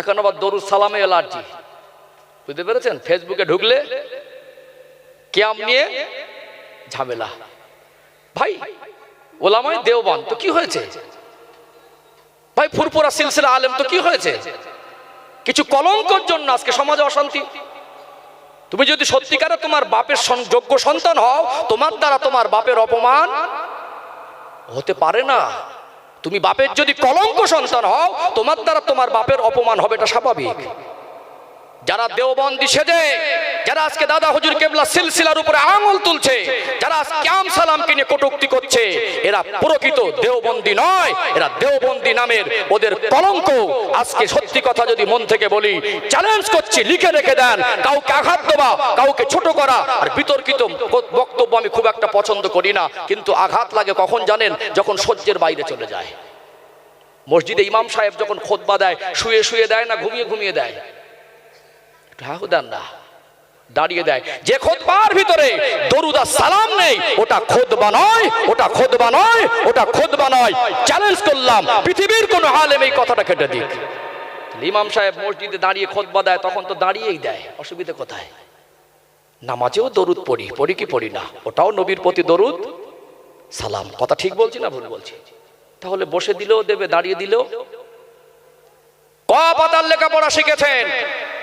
এখন আবার দরুদ সালামে এলার্জি। বুঝতে পেরেছেন? ফেসবুকে ঢুকলে ক্যাম নিয়ে ঝামেলা। ভাই, ওলামাই দেওবান, তো কি হয়েছে? ভাই ফুরপুরা সিলসিলা আলেম, তো কি হয়েছে? কিছু কলঙ্কর জন্য আজকে সমাজে অশান্তি। তুমি যদি সত্যিকারে তোমার বাপের যোগ্য সন্তান হও, তোমার দ্বারা তোমার বাপের অপমান হতে পারে না। তুমি বাপের যদি কলঙ্ক সন্তান হও তোমার দ্বারা তোমার বাপের অপমান হবে এটা স্বাভাবিক। যারা দেওবন্দি সেজে যারা আজকে দাদা হুজুর কেবলা সিলসিলার উপরে আঙুল তুলছে যারা ক্যাম সালামকে নিয়ে কটুক্তি করছে এরা প্রকৃত দেওবন্দি নয় এরা দেওবন্দি নামের ওদের কলঙ্ক। আজকে সত্যি কথা যদি মন থেকে বলি চ্যালেঞ্জ করছি লিখে রেখে দেন কাউকে আঘাত দেওয়া কাউকে ছোট করা আর বিতর্কিত আমি খুব একটা পছন্দ করি না, কিন্তু আঘাত লাগে কখন জানেন? যখন সহ্যের বাইরে চলে যায়। মসজিদে ইমাম সাহেব যখন খোদবা দেয়, শুয়ে শুয়ে দেয় না, ঘুমিয়ে ঘুমিয়ে দেয়? দেন না। দাঁড়িয়ে দেয়। যে খোদবার ভিতরে দরুদা সালাম নেই, ওটা খোদবা নয়, ওটা খোদবা নয়, ওটা খোদবা নয়। চ্যালেঞ্জ করলাম, পৃথিবীর কোন আলেম এই কথাটা কেটে দিক। ইমাম সাহেব মসজিদে দাঁড়িয়ে খোদবা দেয়, তখন তো দাঁড়িয়েই দেয়, অসুবিধা কোথায়? নামাজেও দরুদ পড়ি পড়ি কি পড়ি না? ওটাও নবীর প্রতি দরুদ? সালাম। কথা ঠিক বলছি না ভুল বলছি? তাহলে বসে দিলেও দেবে, দাঁড়িয়ে দিলেও? ক পাতার লেখাপড়া শিখেছেন?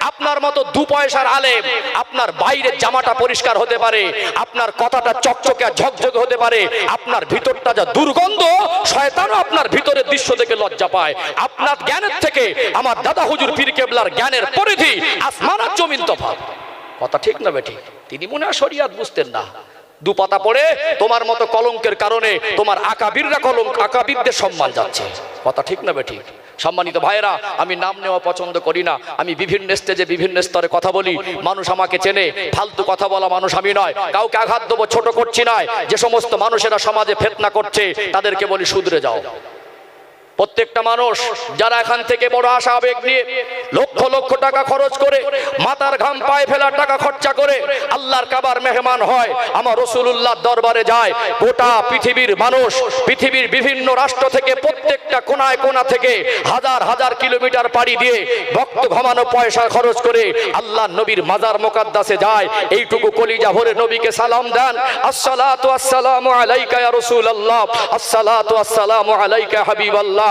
আপনার মতো দু পয়সার আলেম, আপনার বাইরের জামাটা পরিষ্কার হতে পারে, আপনার কথাটা চকচকে ঝকঝকে হতে পারে, আপনার ভিতরটা যা দুর্গন্ধ, শয়তানও আপনার ভিতরের দৃশ্য দেখে লজ্জা পায়। আপনার জ্ঞানের থেকে আমার দাদা হুজুর পীর কেবলার জ্ঞানের পরিধি আসমান আর জমিন তফাৎ। কথা ঠিক না বেটি? তিনি মনে হয় শরিয়াত বুঝতেন না। দু পাতা পড়ে তোমার মতো কলঙ্কের কারণে তোমার আকাবিররা কলঙ্ক আকাবিরদের সম্মান যাচ্ছে। কথা ঠিক না বেঠিক সম্মানিত ভাইরা আমি নাম নেওয়া পছন্দ করি না। আমি বিভিন্ন স্টেজে বিভিন্ন স্তরে কথা বলি। মানুষ আমাকে চেনে। ফালতু কথা বলা মানুষ আমি নয়। কাউকে আঘাত দেবো ছোট করছি নয়। যে সমস্ত মানুষেরা সমাজে ফেতনা করছে, তাদেরকে বলি, শুধরে যাও। প্রত্যেকটা মানুষ যারা এখান থেকে বড় আশা, আবেগ নিয়ে লক্ষ লক্ষ টাকা খরচ করে মাথার ঘাম পায়ে ফেলার টাকা খরচা করে আল্লাহর কাবার মেহমান হয়, আমার রসুল্লাহ দরবারে যায়। গোটা পৃথিবীর মানুষ পৃথিবীর বিভিন্ন রাষ্ট্র থেকে প্রত্যেকটা কোনায় কোনা থেকে হাজার হাজার কিলোমিটার পাড়ি দিয়ে ভক্ত ঘমানো পয়সা খরচ করে আল্লাহ নবীর মাজার মোকাদ্দাসে যায়। এইটুকু কলিজা ভরে নবীকে সালাম দেন। আসসালাতু আসসালামু আলাইকা ইয়া রাসূলুল্লাহ। আসসালাতু আসসালামু আলাইকা হাবিবাল্লাহ।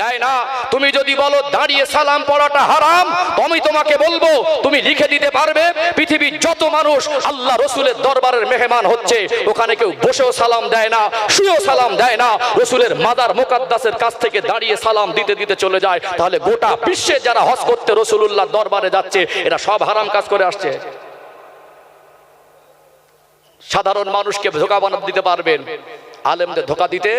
দেয় না। তুমি যদি বলো, দাঁড়িয়ে সালাম পড়াটা হারাম আমি তোমাকে বলব, তুমি লিখে দিতে পারবে। পৃথিবীর যত মানুষ আল্লাহ রসুলের দরবারের মেহমান হচ্ছে, ওখানে কেউ বসেও সালাম দেয় না, শুয়েও সালাম দেয় না। রসুলের মাদার মোকাদ্দাসের কাছ থেকে দাঁড়িয়ে সালাম দিতে দিতে চলে যায়। তাহলে গোটা বিশ্বে যারা হজ করতে রসুল্লাহ দরবারে যাচ্ছে, এরা সব হারাম কাজ করে আসছে। সাধারণ মানুষকে ধোকা বানাতে দিতে পারবেন। আলেমদের ধোকা দিতে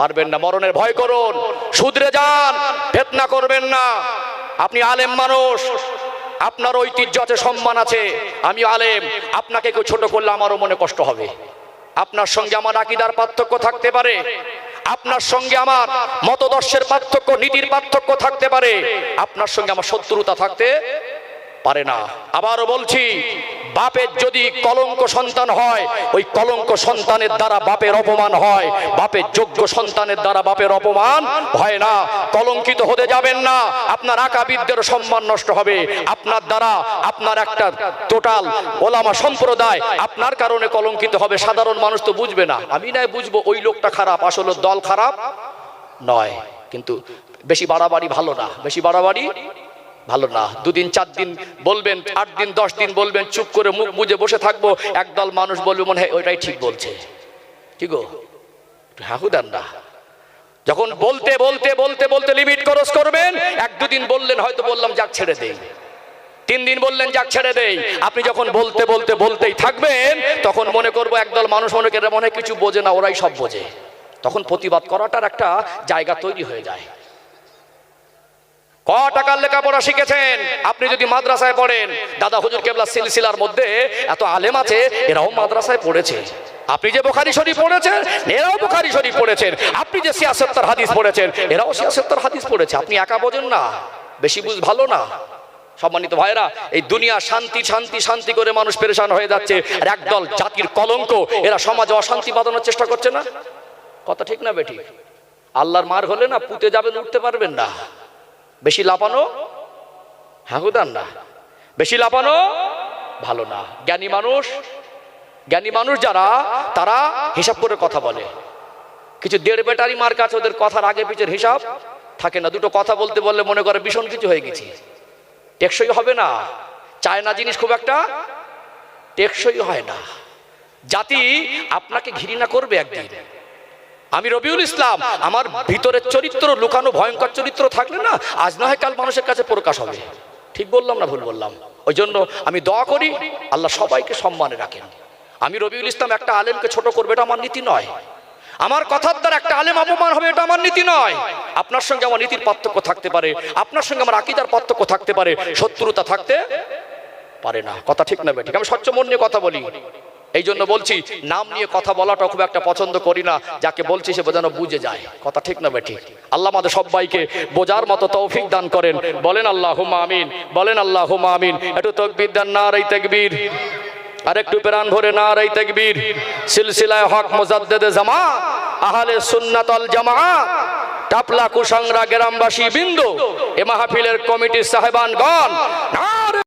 পারবেন না, মরণের ভয় করুন। শুধরে যান, ফেতনা করবেন না। আপনি আলেম মানুষ, আপনার ঐতিহ্য আছে, সম্মান আছে। আমি আলেম, আপনাকে কেউ ছোট করলে আমারও মনে কষ্ট হবে। আপনার সঙ্গে আমার আকিদার পার্থক্য থাকতে পারে। আপনার সঙ্গে আমার মতদর্শের পার্থক্য, নীতির পার্থক্য থাকতে পারে। আপনার সঙ্গে আমার শত্রুতা থাকতে পারে না। আবারও বলছি বাপের যদি কলঙ্ক সন্তান হয়, ওই কলঙ্ক সন্তানের দ্বারা বাপের অপমান হয়। বাপের যোগ্য সন্তানের দ্বারা বাপের অপমান হয় না। কলঙ্কিত হতে যাবেন না। আপনার আকাবিদদের সম্মান নষ্ট হবে। আপনার দ্বারা আপনার একটা টোটাল ওলামা সম্প্রদায় আপনার কারণে কলঙ্কিত হবে। সাধারণ মানুষ তো বুঝবে না। আমি নাই বুঝব ওই লোকটা খারাপ। আসলে দল খারাপ নয়। কিন্তু বেশি বাড়াবাড়ি ভালো না। বেশি বাড়াবাড়ি ভালো না। দুদিন, চার দিন বলবেন, আট দিন, দশ দিন বলবেন, চুপ করে মুখ বুঝে বসে থাকব। একদল মানুষ বলবে, মনে হয় ওইটাই ঠিক বলছে। কি গো? হাহু দেন না। যখন বলতে বলতে বলতে বলতে লিমিট খরচ করবেন, এক দুদিন বললেন, হয়তো বললাম, যাক ছেড়ে দেই। তিন দিন বললেন, যাক ছেড়ে দেই। আপনি যখন বলতে বলতে, বলতেই থাকবেন, তখন মনে করব একদল মানুষ মনে করে মনে কিছু বোঝে না, ওরাই সব বোঝে। তখন প্রতিবাদ করাটার একটা জায়গা তৈরি হয়ে যায়। ক টাকার লেখাপড়া শিখেছেন? আপনি যদি মাদ্রাসায় পড়েন, দাদা হুজুর কেবলা সিলসিলার মধ্যে এত আলেম আছে, এরাও মাদ্রাসায় পড়েছে। আপনি যে বোখারি শরীফ পড়েছেন, এরাও বোখারি শরীফ পড়েছেন। আপনি যে সিয়াসত্তর হাদিস পড়েছেন, এরাও সিয়াসত্তর হাদিস পড়েছে। আপনি একা বোঝেন না, বেশি বুঝ ভালো না। সম্মানিত ভাইরা এই দুনিয়া শান্তি শান্তি শান্তি করে মানুষ পেরেশান হয়ে যাচ্ছে, আর একদল জাতির কলঙ্ক, এরা সমাজে অশান্তি বাঁধানোর চেষ্টা করছে না? কথা ঠিক না বেটি? আল্লাহর মার হলে না পুঁতে যাবেন, উঠতে পারবেন না। বেশি লাপানো হাগুদান না। বেশি লাপানো ভালো না। জ্ঞানী মানুষ জ্ঞানী মানুষ যারা, তারা হিসাব করে কথা বলে। কিছু দেড় বেটারি মার কাছে ওদের কথার আগে পিছের হিসাব থাকে না। দুটো কথা বলতে বললে মনে করে ভীষণ কিছু হয়ে গেছে। টেকসই হবে না। চায় না জিনিস খুব একটা? টেকসই হয় না। জাতি আপনাকে ঘৃণা করবে একদিন। আমি রবিউল ইসলাম, আমার ভিতরের চরিত্র লুকানো ভয়ঙ্কর চরিত্র থাকলে না, আজ না হয় কাল মানুষের কাছে প্রকাশ হবে। ঠিক বললাম না ভুল বললাম? ওই জন্য আমি দোয়া করি, আল্লাহ সবাইকে সম্মানে রাখেন। আমি রবিউল ইসলাম একটা আলেমকে ছোট করবে, এটা আমার নীতি নয়। আমার কথার দ্বারা একটা আলেম অপমান হবে, এটা আমার নীতি নয়। আপনার সঙ্গে আমার নীতির পার্থক্য থাকতে পারে, আপনার সঙ্গে আমার আকিদার পার্থক্য থাকতে পারে, শত্রুতা থাকতে পারে না। কথা ঠিক না বেঠিক আমি স্বচ্ছ মন নিয়ে কথা বলি। এই জন্য বলছি, নাম নিয়ে কথা বলাটা খুব একটা পছন্দ করি না। যাকে বলছি সে বোঝানো বুঝে যায়। কথা ঠিক না বেঠিক আল্লাহ আমাদের সবাইকে বোঝার মতো তৌফিক দান করেন। বলেন আল্লাহ আমিন। বলেন আল্লাহ হুম আমিন। একটু তকবির দান না রাই তেকবীর। আরেকটু প্রাণ ভরে না রাই তেকবীর। সিলসিলায় হক মোজাদ্দেদে জামা আহলে সুন্নাতল জামাআত টাপলা কুসাংরা গ্রামবাসী বিন্দু, এ মাহফিলের কমিটির সাহেবানগণ না